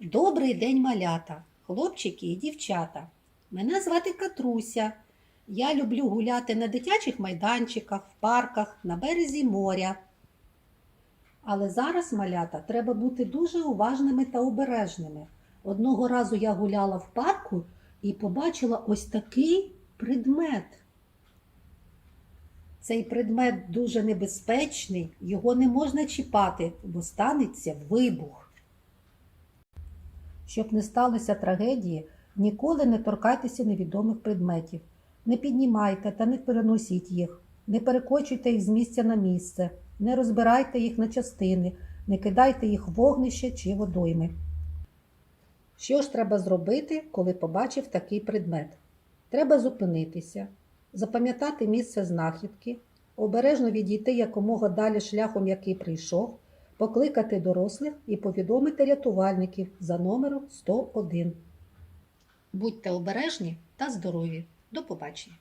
Добрий день, малята, хлопчики і дівчата. Мене звати Катруся. Я люблю гуляти на дитячих майданчиках, в парках, на березі моря. Але зараз, малята, треба бути дуже уважними та обережними. Одного разу я гуляла в парку і побачила ось такий предмет. Цей предмет дуже небезпечний, його не можна чіпати, бо станеться вибух. Щоб не сталося трагедії, ніколи не торкайтеся невідомих предметів. Не піднімайте та не переносіть їх, не перекочуйте їх з місця на місце, не розбирайте їх на частини, не кидайте їх в вогнище чи водойми. Що ж треба зробити, коли побачив такий предмет? Треба зупинитися, запам'ятати місце знахідки, обережно відійти якомога далі шляхом, який прийшов, покликати дорослих і повідомити рятувальників за номером 101. Будьте обережні та здорові. До побачення!